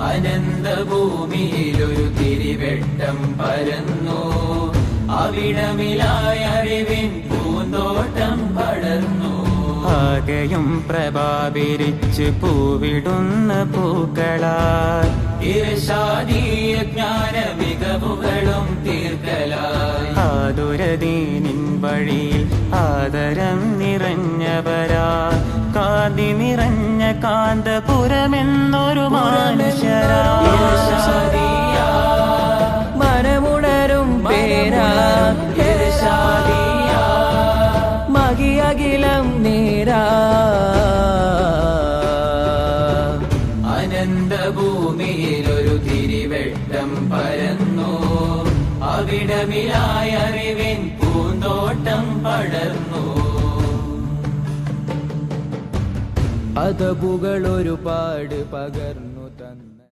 അനന്തഭൂമിയിലൊരു തിരിവെട്ടം പരന്നു. അവിടമിലായ അറിവിൻ പൂന്തോട്ടം പടർന്നു. ആകെയും പ്രഭാവിരിച്ച് പൂവിടുന്ന പൂക്കളാൽ. ഇരശാദീയ ജ്ഞാന മികവുകളും തീർക്കലായി. ആതുരദീനിൻ വഴിയിൽ ആദരം നിറഞ്ഞവരാ കാതി നിറഞ്ഞ കാന്തപുരമെന്നൊരു ഇർഷാദിയ, മനമുണരും പേരാ. മകിയകിലം നേരാ. അനന്തഭൂമിയിലൊരു തിരിവെട്ടം പരന്നു. അവിടമിലായറിവിൻ പൂന്തോട്ടം പടർന്നു. അതബുകൾ ഒരുപാട് പകർന്നു തന്നു.